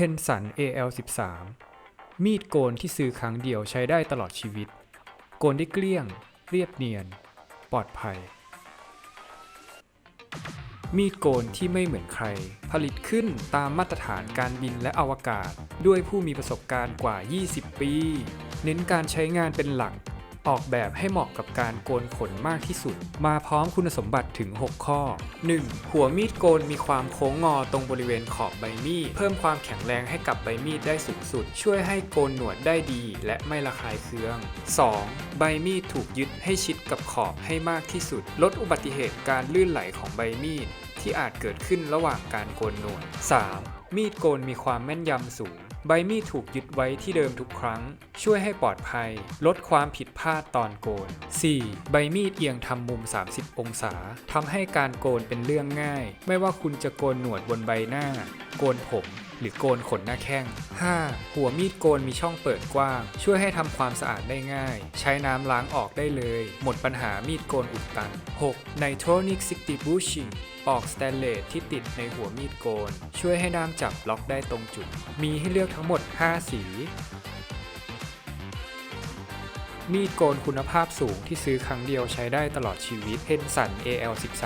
h e n s o n AL13 มีดโกนที่ซื้อครั้งเดียวใช้ได้ตลอดชีวิต โกนได้เกลี้ยง เรียบเนียน ปลอดภัย มีดโกนที่ไม่เหมือนใคร ผลิตขึ้นตามมาตรฐานการบินและอวกาศ ด้วยผู้มีประสบการณ์กว่า 20 ปี เน้นการใช้งานเป็นหลัก ออกแบบให้เหมาะกับการโกนขนมากที่สุด มาพร้อมคุณสมบัติถึง 6 ข้อ 1. หัวมีดโกนมีความโค้งงอตรงบริเวณขอบใบมีด เพิ่มความแข็งแรงให้กับใบมีดได้สูงสุด ช่วยให้โกนหนวดได้ดีและไม่ระคายเคือง 2. ใบมีดถูกยึดให้ชิดกับขอบให้มากที่สุด ลดอุบัติเหตุการลื่นไหลของใบมีดที่อาจเกิดขึ้นระหว่างการโกนหนวด 3. มีดโกนมีความแม่นยำสูง ใบมีดถูกยึดไว้ที่เดิมทุกครั้ง ช่วยให้ปลอดภัย ลดความผิดพลาดตอนโกน 4. ใบมีดเอียงทำมุม 30 องศาทำให้การโกนเป็นเรื่องง่าย ไม่ว่าคุณจะโกนหนวดบนใบหน้า โกนผม หรือโกนขนหน้าแข้ง 5. หัวมีดโกนมีช่องเปิดกว้าง ช่วยให้ทำความสะอาดได้ง่าย ใช้น้ำล้างออกได้เลย หมดปัญหามีดโกนอุดตัน 6. Nitronic 60 Bushing ปอกสแตนเลสที่ติดในหัวมีดโกน ช่วยให้ด้ามจับล็อกได้ตรงจุด มีให้เลือกทั้งหมด 5 สี มีดโกนคุณภาพสูงที่ซื้อครั้งเดียวใช้ได้ตลอดชีวิต h e n s o n AL13